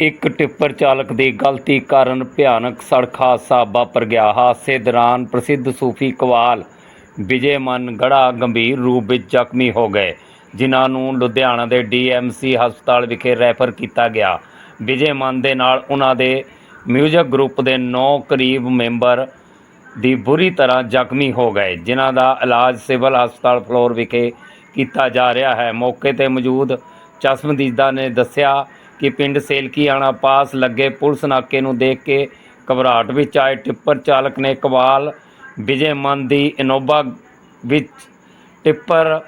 ਇੱਕ ਟਿੱਪਰ ਚਾਲਕ ਦੀ ਗਲਤੀ ਕਾਰਨ ਭਿਆਨਕ ਸੜਕ ਹਾਦਸਾ ਵਾਪਰ ਗਿਆ। ਹਾਦਸੇ ਦੌਰਾਨ ਪ੍ਰਸਿੱਧ ਸੂਫੀ ਕਵਾਲ ਵਿਜੇ ਮਨ ਗੜਾ ਗੰਭੀਰ ਰੂਪ ਵਿੱਚ ਜ਼ਖਮੀ ਹੋ ਗਏ, ਜਿਨ੍ਹਾਂ ਨੂੰ ਲੁਧਿਆਣਾ ਦੇ ਡੀਐਮਸੀ ਹਸਪਤਾਲ ਵਿਖੇ ਰੈਫਰ ਕੀਤਾ ਗਿਆ। ਵਿਜੇ ਮਨ ਦੇ ਨਾਲ ਉਹਨਾਂ ਦੇ ਮਿਊਜ਼ਿਕ ਗਰੁੱਪ ਦੇ 9 ਕਰੀਬ ਮੈਂਬਰ ਦੀ ਬੁਰੀ ਤਰ੍ਹਾਂ ਜ਼ਖਮੀ ਹੋ ਗਏ, ਜਿਨ੍ਹਾਂ ਦਾ ਇਲਾਜ ਸਿਵਲ ਹਸਪਤਾਲ ਫਲੋਰ ਵਿਖੇ ਕੀਤਾ ਜਾ ਰਿਹਾ ਹੈ। ਮੌਕੇ ਤੇ ਮੌਜੂਦ ਚਸ਼ਮਦੀਦਾ ਨੇ ਦੱਸਿਆ ਕਿ ਪਿੰਡ ਸੇਲਕੀਆਣਾ ਪਾਸ ਲੱਗੇ ਪੁਲਿਸ ਨਾਕੇ ਨੂੰ ਦੇਖ ਕੇ ਘਬਰਾਹਟ ਵਿੱਚ ਆਏ। ਟਿੱਪਰ ਚਾਲਕ ਨੇ ਕਵਾਲ ਵਿਜੇ ਮਨ ਦੀ ਇਨੋਵਾ ਵਿੱਚ ਟਿੱਪਰ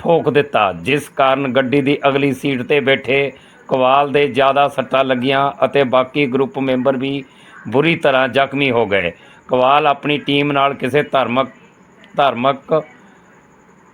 ਠੋਕ ਦਿੱਤਾ, ਜਿਸ ਕਾਰਨ ਗੱਡੀ ਦੀ ਅਗਲੀ ਸੀਟ ਤੇ ਬੈਠੇ ਕਵਾਲ ਦੇ ਜ਼ਿਆਦਾ ਸੱਟਾਂ ਲੱਗੀਆਂ ਅਤੇ ਬਾਕੀ ਗਰੁੱਪ ਮੈਂਬਰ ਵੀ ਬੁਰੀ ਤਰ੍ਹਾਂ ਜ਼ਖਮੀ ਹੋ ਗਏ। ਕਵਾਲ ਆਪਣੀ ਟੀਮ ਨਾਲ ਕਿਸੇ ਧਾਰਮਿਕ ਧਾਰਮਿਕ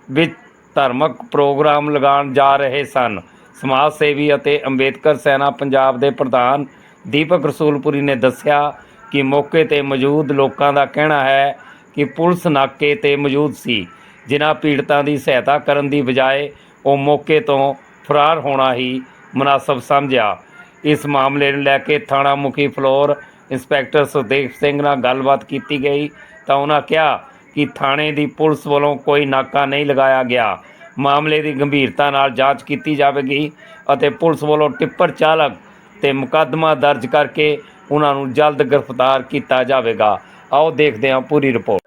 ਵਿੱਚ ਧਾਰਮਿਕ ਪ੍ਰੋਗਰਾਮ ਲਗਾਉਣ ਜਾ ਰਹੇ ਸਨ। ਸਮਾਜ ਸੇਵੀ ਅਤੇ ਅੰਬੇਦਕਰ ਸੈਨਾ ਪੰਜਾਬ ਦੇ ਪ੍ਰਧਾਨ ਦੀਪਕ ਰਸੂਲਪੁਰੀ ਨੇ ਦੱਸਿਆ ਕਿ ਮੌਕੇ ਤੇ ਮੌਜੂਦ ਲੋਕਾਂ ਦਾ ਕਹਿਣਾ ਹੈ ਕਿ ਪੁਲਿਸ ਨਾਕੇ ਤੇ ਮੌਜੂਦ ਸੀ। ਜਿਨ੍ਹਾਂ ਪੀੜਤਾਂ ਦੀ ਸਹਾਇਤਾ ਕਰਨ ਦੀ ਬਜਾਏ ਉਹ ਮੌਕੇ ਤੋਂ ਫਰਾਰ ਹੋਣਾ ਹੀ ਮੁਨਾਸਬ ਸਮਝਿਆ। ਇਸ ਮਾਮਲੇ ਨੂੰ ਲੈ ਕੇ ਥਾਣਾ ਮੁਖੀ ਫਲੋਰ ਇੰਸਪੈਕਟਰ ਸੁਦੇਵ ਸਿੰਘ ਨਾਲ ਗੱਲਬਾਤ ਕੀਤੀ ਗਈ ਤਾਂ ਉਹਨਾਂ ਕਿਹਾ ਕਿ ਥਾਣੇ ਦੀ ਪੁਲਿਸ ਵੱਲੋਂ ਕੋਈ ਨਾਕਾ ਨਹੀਂ ਲਗਾਇਆ ਗਿਆ। ਮਾਮਲੇ ਦੀ ਗੰਭੀਰਤਾ ਨਾਲ ਜਾਂਚ ਕੀਤੀ ਜਾਵੇਗੀ ਅਤੇ ਪੁਲਿਸ ਵੱਲੋਂ ਟਿੱਪਰ ਚਾਲਕ ਤੇ ਮੁਕੱਦਮਾ ਦਰਜ ਕਰਕੇ ਉਹਨਾਂ ਨੂੰ ਜਲਦ ਗ੍ਰਿਫਤਾਰ ਕੀਤਾ ਜਾਵੇਗਾ। ਆਓ ਦੇਖਦੇ ਹਾਂ ਪੂਰੀ ਰਿਪੋਰਟ।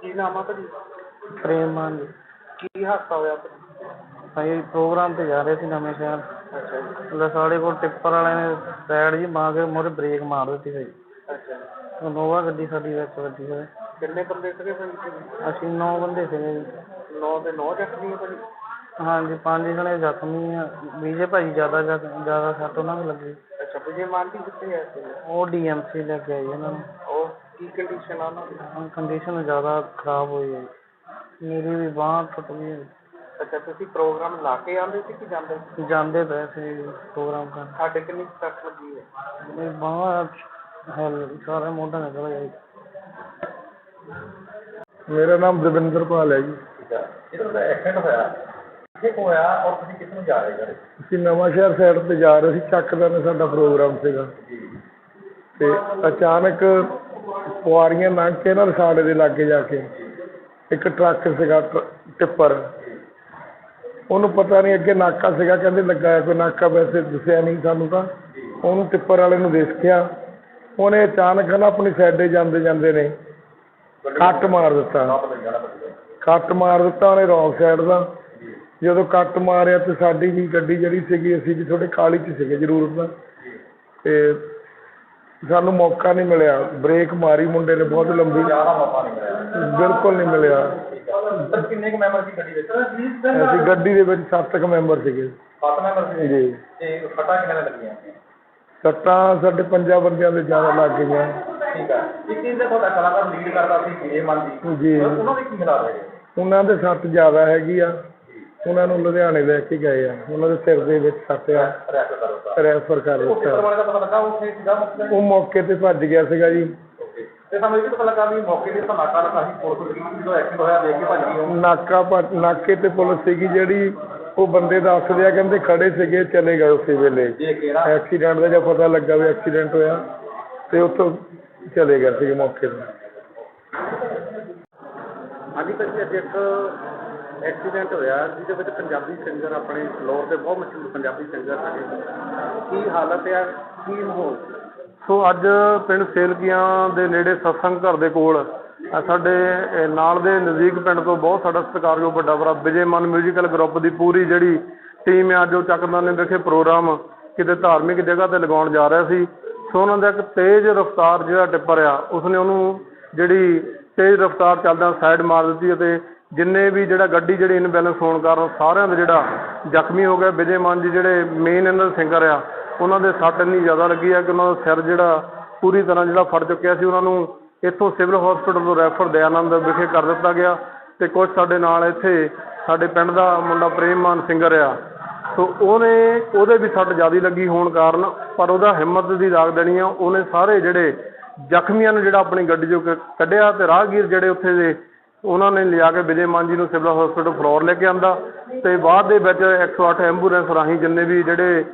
ਕੀ ਨਾਮ ਆ ਹਾਦਸਾ ਹੋਇਆ ਪ੍ਰੋਗਰਾਮ ਤੇ ਜਾ ਰਹੇ ਸੀ ਨਵੇਂ ਸ਼ਹਿਰ। ਅੱਛਾ ਜੀ। ਉਹਦਾ ਸਾਡੇ ਕੋਲ ਟਿੱਪਰ ਵਾਲਿਆਂ ਨੇ ਸਾਈਡ ਜੀ ਮਾਰ ਕੇ ਮੋਰੇ ਬ੍ਰੇਕ ਮਾਰ ਦਿੱਤੀ ਸੀ। ਅੱਛਾ ਜੀ। ਨੋਵਾ ਗੱਡੀ ਸਾਡੀ ਵਿੱਚ ਵੱਜੀ ਹੋਈ। ਕਿੰਨੇ ਬੰਦੇ ਸੀਗੇ ਅਸੀਂ ਨੌ ਬੰਦੇ ਸੀਗੇ ਜੀ। ਨੌ ਦੇ ਨੌ ਜ਼ਖਮੀ ਆ ਭਾਜੀ? ਹਾਂਜੀ ਪੰਜ ਜਣੇ ਜ਼ਖਮੀ ਆ। ਵਿਜੇ ਭਾਈ ਜ਼ਿਆਦਾ ਜ਼ਖ- ਜ਼ਿਆਦਾ ਸੱਟ ਉਹਨਾਂ ਨੂੰ ਲੱਗੀ। ਅੱਛਾ ਵਿਜੇ ਮਾਨ ਜੀ ਕਿੱਥੇ ਆ ਸੀ ਉਹ ਡੀਐਮਸੀ ਲੈ ਕੇ ਆਈ ਉਹਨਾਂ ਨੂੰ। ਉਹ ਕੀ ਕੰਡੀਸ਼ਨ ਆ ਉਹਨਾਂ ਦੀ? ਕੰਡੀਸ਼ਨ ਜ਼ਿਆਦਾ ਖਰਾਬ ਹੋਈ ਹੈ। ਮੇਰੀ ਵੀ ਬਾਂਹ ਟੁੱਟ ਗਈ ਹੈ। ਅੱਛਾ ਤੁਸੀਂ ਪ੍ਰੋਗਰਾਮ ਲਾ ਕੇ ਆਉਂਦੇ ਸੀ ਕਿ ਜਾਂਦੇ ਸੀ? ਜਾਂਦੇ ਪਏ ਸੀ ਪ੍ਰੋਗਰਾਮ ਕਰਨ। ਸਾਡੇ ਕਿੰਨੀ ਕੁ ਸੱਟ ਲੱਗੀ ਹੈ ਮੇਰੀ ਬਾਂਹ ਹੈ ਸਾਰਾ ਮੋਢਾ ਨਿਕਲ ਗਿਆ ਜੀ ਮੇਰਾ ਨਾਮ ਦਵਿੰਦਰ ਪਾਲ ਹੈ ਜੀ। ਇਹਦਾ ਦਾ ਐਕਸੀਡੈਂਟ ਹੋਇਆ। ਕਿੱਥੇ ਹੋਇਆ ਔਰ ਤੁਸੀਂ ਕਿੱਥੇ ਨੂੰ ਜਾ ਰਹੇ ਘਰੇ ਅਸੀਂ ਨਵਾਂ ਸ਼ਹਿਰ ਸਾਈਡ ਤੇ ਜਾ ਰਹੇ ਸੀ ਚੱਕਦਾ ਨੇ ਸਾਡਾ ਪ੍ਰੋਗਰਾਮ ਸੀਗਾ। ਤੇ ਅਚਾਨਕ ਪੁਆਰੀਆਂ ਲੰਘ ਕੇ ਨਾ ਰਸਾੜੇ ਦੇ ਲਾਗੇ ਜਾ ਕੇ ਇੱਕ ਟਰੱਕ ਸੀਗਾ ਟਿੱਪਰ। ਉਹਨੂੰ ਪਤਾ ਨਹੀਂ ਅੱਗੇ ਨਾਕਾ ਸੀਗਾ ਕਹਿੰਦੇ ਲੱਗਾ ਹੈ ਕੋਈ ਨਾਕਾ ਵੈਸੇ ਦੱਸਿਆ ਨਹੀਂ ਸਾਨੂੰ ਤਾਂ। ਉਹਨੂੰ ਟਿੱਪਰ ਵਾਲੇ ਨੂੰ ਦੇਖਿਆ। ਉਹਨੇ ਅਚਾਨਕ ਨਾ ਆਪਣੀ ਸਾਈਡੇ ਜਾਂਦੇ ਜਾਂਦੇ ਨੇ ਕੱਟ ਮਾਰ ਦਿੱਤਾ। ਕੱਟ ਮਾਰ ਦਿੱਤਾ ਉਹਨੇ ਰੌਂਗ ਸਾਈਡ ਦਾ। ਜਦੋਂ ਕੱਟ ਮਾਰਿਆ ਤੇ ਸਾਡੀ ਵੀ ਗੱਡੀ ਜਿਹੜੀ ਸੀਗੀ ਅਸੀਂ ਵੀ ਥੋੜੇ ਕਾਲੀ ਚ ਸੀਗੇ ਜ਼ਰੂਰਤ ਦਾ ਤੇ ਸਾਨੂੰ ਮੌਕਾ ਨਹੀਂ ਮਿਲਿਆ। ਬ੍ਰੇਕ ਮਾਰੀ ਮੁੰਡੇ ਨੇ ਬਹੁਤ ਲੰਬੀ। ਬਿਲਕੁਲ ਨਹੀਂ ਮਿਲਿਆ। ਸਰ ਕਿੰਨੇ ਕੁ ਮੈਂਬਰ ਸੀ ਗੱਡੀ ਵਿੱਚ ਅਸੀਂ ਗੱਡੀ ਦੇ ਵਿੱਚ ਸੱਤ ਕੁ ਮੈਂਬਰ ਸੀਗੇ। ਸੱਤ ਮੈਂਬਰ ਸੀ ਜੀ। ਤੇ ਫਟਾ ਕਿੰਨੇ ਲੱਗੀਆਂ? ਸੱਟਾਂ ਸਾਡੇ ਪੰਜਾਂ ਬੰਦਿਆਂ ਦੇ ਜ਼ਿਆਦਾ ਲੱਗ ਗਈਆਂ। ਠੀਕ ਆ। ਇੱਕ ਚੀਜ਼ ਦਾ ਤੁਹਾਡਾ ਕਲਾਕਾਰ ਲੀਡ ਕਰਦਾ ਸੀ ਵਿਜੇ ਮਾਨ ਜੀ ਜੀ। ਉਹਨਾਂ ਦੇ ਕੀ ਹਾਲਾਤ ਹੈ ਉਹਨਾਂ ਦੇ ਸੱਟ ਜ਼ਿਆਦਾ ਹੈਗੀ ਆ। ਉਹਨਾਂ ਨੂੰ ਲੁਧਿਆਣੇ ਲੈ ਕੇ ਗਏ ਆ। ਉਹਨਾਂ ਦੇ ਸਿਰ ਦੇ ਵਿੱਚ ਸੱਟ ਆ। ਰੈਫਰ ਕਰੋ ਦਿੱਤਾ। ਵਾਲੇ ਦਾ ਪਤਾ ਲੱਗਾ ਉੱਥੇ ਸੀਗਾ ਮਤਲਬ ਉਹ ਮੌਕੇ ਤੇ ਭੱਜ ਗਿਆ ਸੀਗਾ ਜੀ। ਤੇ ਸਾਨੂੰ ਇਹ ਵੀ ਪਤਾ ਲੱਗਾ ਵੀ ਮੌਕੇ ਤੇ ਧਮਾਕਾ ਲੱਗਾ ਸੀ ਪੁਲਿਸ ਦੀ ਜਦੋਂ ਐਕਸੀਡੈਂਟ ਹੋਇਆ ਦੇਖ ਕੇ ਭੱਜ ਗਈ ਉਹ। ਨਾਕਾ ਭੱਜ- ਨਾਕੇ ਤੇ ਪੁਲਿਸ ਸੀਗੀ ਜਿਹੜੀ ਉਹ ਬੰਦੇ ਦੱਸਦੇ ਆ ਕਹਿੰਦੇ ਖੜੇ ਸੀਗੇ ਚਲੇ ਗਏ ਉਸੇ ਵੇਲੇ। ਨਾ ਐਕਸੀਡੈਂਟ ਦਾ ਜਦ ਪਤਾ ਲੱਗਾ ਵੀ ਐਕਸੀਡੈਂਟ ਹੋਇਆ ਤੇ ਉੱਥੋਂ ਚਲੇ ਗਏ ਸੀਗੇ ਮੌਕੇ ਤੇ। ਹਾਂਜੀ ਭਾਜੀ ਅੱਜ ਇੱਕ ਐਕਸੀਡੈਂਟ ਹੋਇਆ, ਜਿਹਦੇ ਵਿੱਚ ਪੰਜਾਬੀ ਸਿੰਗਰ ਆਪਣੇ ਫਲੋਰ ਦੇ ਬਹੁਤ ਮਸ਼ਹੂਰ ਪੰਜਾਬੀ ਸਿੰਗਰ ਸੀਗੇ ਕੀ ਹਾਲਤ ਹੈ ਕੀ ਮਾਹੌਲ? ਸੋ ਅੱਜ ਪਿੰਡ ਸੇਲਕੀਆਂ ਦੇ ਨੇੜੇ ਸਤਸੰਗ ਘਰ ਦੇ ਕੋਲ ਸਾਡੇ ਨਾਲ ਦੇ ਨਜ਼ਦੀਕ ਪਿੰਡ ਤੋਂ ਬਹੁਤ ਸਾਡਾ ਸਤਿਕਾਰਯੋਗ ਵੱਡਾ ਭਰਾ ਵਿਜੇ ਮਨ ਮਿਊਜ਼ੀਕਲ ਗਰੁੱਪ ਦੀ ਪੂਰੀ ਜਿਹੜੀ ਟੀਮ ਆ ਅੱਜ ਉਹ ਚੱਕਦਾਨੇ ਵਿਖੇ ਪ੍ਰੋਗਰਾਮ ਕਿਤੇ ਧਾਰਮਿਕ ਜਗ੍ਹਾ ਤੇ ਲਗਾਉਣ ਜਾ ਰਿਹਾ ਸੀ। ਸੋ ਉਹਨਾਂ ਦਾ ਇੱਕ ਤੇਜ਼ ਰਫ਼ਤਾਰ ਜਿਹੜਾ ਟਿੱਪਰ ਆ, ਉਸਨੇ ਉਹਨੂੰ ਜਿਹੜੀ ਤੇਜ਼ ਰਫ਼ਤਾਰ ਚੱਲਦਿਆਂ ਸਾਈਡ ਮਾਰ ਦਿੱਤੀ ਅਤੇ ਜਿੰਨੇ ਵੀ ਜਿਹੜਾ ਗੱਡੀ ਜਿਹੜੀ ਇਨਬੈਲੈਂਸ ਹੋਣ ਕਾਰਨ ਸਾਰਿਆਂ ਦਾ ਜਿਹੜਾ ਜ਼ਖਮੀ ਹੋ ਗਿਆ ਵਿਜੇ ਮਾਨ ਜੀ ਜਿਹੜੇ ਮੇਨ ਇਹਨਾਂ ਦੇ ਸਿੰਗਰ ਆ, ਉਹਨਾਂ ਦੇ ਸੱਟ ਇੰਨੀ ਜ਼ਿਆਦਾ ਲੱਗੀ ਆ ਕਿ ਉਹਨਾਂ ਦਾ ਸਿਰ ਜਿਹੜਾ ਪੂਰੀ ਤਰ੍ਹਾਂ ਜਿਹੜਾ ਫੜ ਚੁੱਕਿਆ ਸੀ। ਉਹਨਾਂ ਨੂੰ ਇੱਥੋਂ ਸਿਵਲ ਹਸਪੀਟਲ ਤੋਂ ਰੈਫਰ ਦਇਆਨੰਦ ਵਿਖੇ ਕਰ ਦਿੱਤਾ ਗਿਆ ਤੇ ਕੁਝ ਸਾਡੇ ਨਾਲ ਇੱਥੇ ਸਾਡੇ ਪਿੰਡ ਦਾ ਮੁੰਡਾ ਪ੍ਰੇਮ ਮਾਨ ਸਿੰਗਰ ਆ। ਸੋ ਉਹਨੇ, ਉਹਦੇ ਵੀ ਸੱਟ ਜ਼ਿਆਦਾ ਲੱਗੀ ਹੋਣ ਕਾਰਨ, ਪਰ ਉਹਦਾ ਹਿੰਮਤ ਦੀ ਦਾਗ ਦੇਣੀ ਆ। ਉਹਨੇ ਸਾਰੇ ਜਿਹੜੇ ਜ਼ਖਮੀਆਂ ਨੂੰ ਜਿਹੜਾ ਆਪਣੀ ਗੱਡੀ ਚੋਂ ਕੱਢਿਆ ਤੇ ਰਾਹਗੀਰ ਜਿਹੜੇ ਉੱਥੇ ਦੇ, ਉਹਨਾਂ ਨੇ ਲਿਜਾ ਕੇ ਵਿਜੇ ਮਾਨ ਜੀ ਨੂੰ ਸਿਵਲ ਹਸਪੀਟਲ ਫਲੋਰ ਲੈ ਕੇ ਆਂਦਾ। ਤੇ ਬਾਅਦ ਦੇ ਵਿੱਚ 108 ਐਂਬੂਲੈਂਸ ਰਾਹੀਂ ਜਿੰਨੇ ਵੀ ਜਿਹੜੇ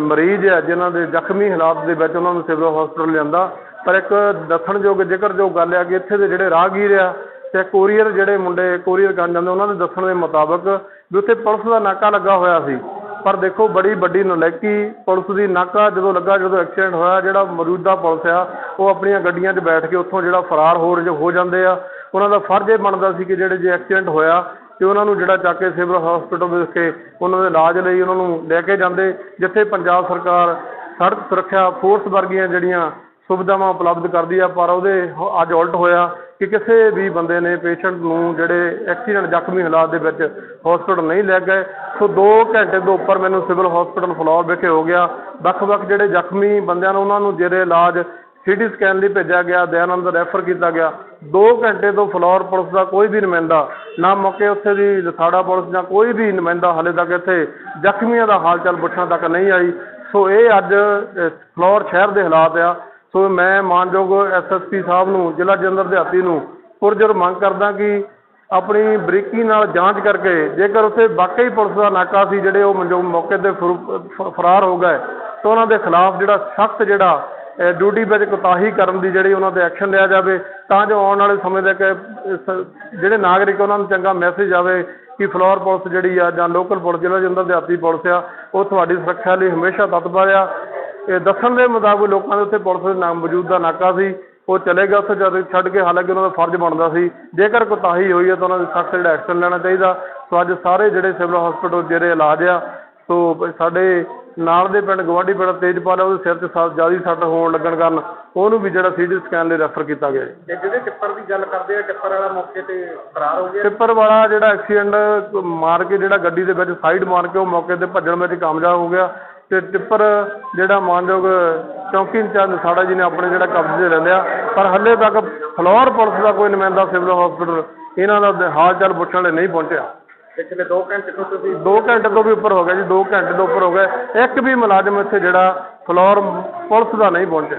ਮਰੀਜ਼ ਆ, ਜਿਨ੍ਹਾਂ ਦੇ ਜ਼ਖਮੀ ਹਾਲਾਤ ਦੇ ਵਿੱਚ ਉਹਨਾਂ ਨੂੰ ਸਿਵਲ ਹਸਪੀਟਲ ਲਿਆਂਦਾ। ਪਰ ਇੱਕ ਦੱਸਣਯੋਗ, ਜ਼ਿਕਰਯੋਗ ਗੱਲ ਹੈ ਕਿ ਇੱਥੇ ਦੇ ਜਿਹੜੇ ਰਾਹਗੀਰ ਆ ਤੇ ਕੋਰੀਅਰ ਜਿਹੜੇ ਮੁੰਡੇ ਕੋਰੀਅਰ ਕਰਨ ਜਾਂਦੇ ਉਹਨਾਂ ਦੇ ਦੱਸਣ ਦੇ ਮੁਤਾਬਕ ਵੀ ਉੱਥੇ ਪੁਲਿਸ ਦਾ ਨਾਕਾ ਲੱਗਾ ਹੋਇਆ ਸੀ। ਪਰ ਦੇਖੋ ਬੜੀ ਵੱਡੀ ਨਲਾਇਕੀ ਪੁਲਿਸ ਦੀ ਨਾਕਾ ਜਦੋਂ ਲੱਗਾ, ਜਦੋਂ ਐਕਸੀਡੈਂਟ ਹੋਇਆ, ਜਿਹੜਾ ਮੌਜੂਦਾ ਪੁਲਿਸ ਆ, ਉਹ ਆਪਣੀਆਂ ਗੱਡੀਆਂ 'ਚ ਬੈਠ ਕੇ ਉੱਥੋਂ ਜਿਹੜਾ ਫਰਾਰ ਹੋਰ ਜ- ਹੋ ਜਾਂਦੇ ਆ। ਉਹਨਾਂ ਦਾ ਫਰਜ਼ ਇਹ ਬਣਦਾ ਸੀ ਕਿ ਜਿਹੜੇ ਜੇ ਐਕਸੀਡੈਂਟ ਹੋਇਆ ਅਤੇ ਉਹਨਾਂ ਨੂੰ ਜਿਹੜਾ ਚੱਕ ਕੇ ਸਿਵਲ ਹੋਸਪਿਟਲ ਵਿੱਚ ਕੇ ਉਹਨਾਂ ਦੇ ਇਲਾਜ ਲਈ ਉਹਨਾਂ ਨੂੰ ਲੈ ਕੇ ਜਾਂਦੇ, ਜਿੱਥੇ ਪੰਜਾਬ ਸਰਕਾਰ ਸੜਕ ਸੁਰੱਖਿਆ ਫੋਰਸ ਵਰਗੀਆਂ ਜਿਹੜੀਆਂ ਸੁਵਿਧਾਵਾਂ ਉਪਲਬਧ ਕਰਦੀ ਆ ਪਰ ਉਹਦੇ ਹ- ਅੱਜ ਉਲਟ ਹੋਇਆ ਕਿ ਕਿਸੇ ਵੀ ਬੰਦੇ ਨੇ ਪੇਸ਼ੈਂਟ ਨੂੰ ਜਿਹੜੇ ਐਕਸੀਡੈਂਟ ਜ਼ਖਮੀ ਹਾਲਾਤ ਦੇ ਵਿੱਚ ਹਸਪੀਟਲ ਨਹੀਂ ਲੈ ਗਏ। ਸੋ 2 ਘੰਟੇ ਤੋਂ ਉੱਪਰ ਮੈਨੂੰ ਸਿਵਲ ਹਸਪੀਟਲ ਫਲੋਰ ਵਿਖੇ ਹੋ ਗਿਆ। ਵੱਖ-ਵੱਖ ਜਿਹੜੇ ਜ਼ਖਮੀ ਬੰਦਿਆਂ ਨੂੰ ਉਹਨਾਂ ਨੂੰ ਜਿਹੜੇ ਇਲਾਜ ਸੀਟੀ ਸਕੈਨ ਲਈ ਭੇਜਿਆ ਗਿਆ ਦਇਆਨੰਦ ਰੈਫਰ ਕੀਤਾ ਗਿਆ। 2 ਘੰਟੇ ਤੋਂ ਫਲੋਰ ਪੁਲਿਸ ਦਾ ਕੋਈ ਵੀ ਨੁਮਾਇੰਦਾ ਨਾ ਮੌਕੇ ਉੱਥੇ ਦੀ ਲਸਾੜਾ ਪੁਲਿਸ ਜਾਂ ਕੋਈ ਵੀ ਨੁਮਾਇੰਦਾ ਹਾਲੇ ਤੱਕ ਇੱਥੇ ਜ਼ਖਮੀਆਂ ਦਾ ਹਾਲ ਚਾਲ ਪੁੱਛਣ ਤੱਕ ਨਹੀਂ ਆਈ। ਸੋ ਇਹ ਅੱਜ ਅ, ਫਲੋਰ ਸ਼ਹਿਰ ਦੇ ਹਾਲਾਤ ਆ। ਸੋ ਮੈਂ ਮਾਨਯੋਗ ਐਸਐਸਪੀ ਸਾਹਿਬ ਨੂੰ ਜ਼ਿਲ੍ਹਾ ਜਲੰਧਰ ਦਿਹਾਤੀ ਨੂੰ ਪੁਰਜੋਰ ਮੰਗ ਕਰਦਾ ਕਿ ਆਪਣੀ ਬਰੀਕੀ ਨਾਲ ਜਾਂਚ ਕਰਕੇ ਜੇਕਰ ਉੱਥੇ ਵਾਕਈ ਪੁਲਿਸ ਦਾ ਨਾਕਾ ਸੀ ਜਿਹੜੇ ਉਹ ਮਨਜੋ ਮੌਕੇ ਤੇ ਫਰੂ- ਫਰਾਰ ਹੋ ਗਏ ਤਾਂ ਉਹਨਾਂ ਦੇ ਖਿਲਾਫ ਜਿਹੜਾ ਸਖਤ ਜਿਹੜਾ ਡਿਊਟੀ ਵਿੱਚ ਕੋਤਾਹੀ ਕਰਨ ਦੀ ਜਿਹੜੀ ਉਹਨਾਂ ਤੇ ਐਕਸ਼ਨ ਲਿਆ ਜਾਵੇ ਤਾਂ ਜੋ ਆਉਣ ਵਾਲੇ ਸਮੇਂ ਤੱਕ ਅ, ਜਿਹੜੇ ਨਾਗਰਿਕ ਉਹਨਾਂ ਨੂੰ ਚੰਗਾ ਮੈਸੇਜ ਆਵੇ ਕਿ ਫਲੋਰ ਪੁਲਿਸ ਜਿਹੜੀ ਆ ਜਾਂ ਲੋਕਲ ਪੁਲਿਸ ਜ਼ਿਲ੍ਹਾ ਜਲੰਧਰ ਦਿਹਾਤੀ ਪੁਲਿਸ ਆ ਉਹ ਤੁਹਾਡੀ ਸੁਰੱਖਿਆ ਲਈ ਹਮੇਸ਼ਾ ਤਤਪਰ ਆ। ਇਹ ਦੱਸਣ ਦੇ ਮੁਤਾਬਕ ਲੋਕਾਂ ਦੇ ਉੱਤੇ ਪੁਲਿਸ ਦੇ ਨਾਮ ਮੌਜੂਦਾ ਨਾਕਾ ਸੀ। ਉਹ ਚਲੇ ਗਏ ਉੱਥੇ ਜਦ ਛੱਡ ਕੇ ਹਾਲਾਂਕਿ ਉਹਨਾਂ ਦਾ ਫਰਜ਼ ਬਣਦਾ ਸੀ। ਜੇਕਰ ਕੋਤਾਹੀ ਹੋਈ ਹੈ ਤਾਂ ਉਹਨਾਂ ਦੇ ਸਖਤ ਜਿਹੜਾ ਐਕਸ਼ਨ ਲੈਣਾ ਚਾਹੀਦਾ। ਸੋ ਅੱਜ ਸਾਰੇ ਜਿਹੜੇ ਸਿਵਲ ਹਸਪੀਟਲ ਜਿਹੜੇ ਇਲਾਜ ਆ ਸੋ ਸਾਡੇ ਨਾਲ ਦੇ ਪਿੰਡ ਗਵਾਂਢੀ ਪਿੰਡ ਤੇਜਪਾਲ ਉਹਦੇ ਸਿਰ 'ਚ ਸੱਟ ਜ਼ਿਆਦਾ ਸੱਟ ਹੋਣ ਲੱਗਣ ਕਾਰਨ ਉਹਨੂੰ ਵੀ ਜਿਹੜਾ ਸੀਟੀ ਸਕੈਨ ਲਈ ਰੈਫਰ ਕੀਤਾ ਗਿਆ ਤੇ ਜਿਹੜੇ ਟਿੱਪਰ ਦੀ ਗੱਲ ਕਰਦੇ ਆ ਟਿੱਪਰ ਵਾਲਾ ਮੌਕੇ ਤੇ ਫਰਾਰ ਹੋ ਗਿਆ। ਟਿੱਪਰ ਵਾਲਾ ਜਿਹੜਾ ਐਕਸੀਡੈਂਟ ਮਾਰ ਕੇ ਜਿਹੜਾ ਗੱਡੀ ਦੇ ਵਿੱਚ ਸਾਈਡ ਮਾਰ ਕੇ ਉਹ ਮੌਕੇ ਤੇ ਭੱਜਣ ਵਿੱਚ ਕਾਮਯਾਬ ਹੋ ਗਿਆ। ਤੇ ਟਿੱਪਰ ਜਿਹੜਾ ਮਾਨਯੋਗ ਚੌਂਕੀ ਇੰਚਾਰਜ ਸਾੜਾ ਜੀ ਨੇ ਆਪਣੇ ਜਿਹੜਾ ਕਬਜ਼ੇ ਲੈ ਲਿਆ ਪਰ ਹੱਲੇ ਤੱਕ ਫਲੋਰ ਪੁਲਿਸ ਦਾ ਕੋਈ ਨੁਮਾਇੰਦਾ ਸਿਵਲ ਹਸਪੀਟਲ ਇਹਨਾਂ ਦਾ ਹਾਲ ਚਾਲ ਪੁੱਛਣ ਲਈ ਨਹੀਂ ਪਹੁੰਚਿਆ। ਪਿਛਲੇ 2 ਘੰਟੇ ਤੋਂ ਤੁਸੀਂ 2 ਘੰਟੇ ਤੋਂ ਵੀ ਉੱਪਰ ਹੋ ਗਿਆ ਜੀ 2 ਘੰਟੇ ਤੋਂ ਉੱਪਰ ਹੋ ਗਏ ਇੱਕ ਵੀ ਮੁਲਾਜ਼ਮ ਇੱਥੇ ਜਿਹੜਾ ਫਲੋਰ ਪੁਲਿਸ ਦਾ ਨਹੀਂ ਪਹੁੰਚਿਆ।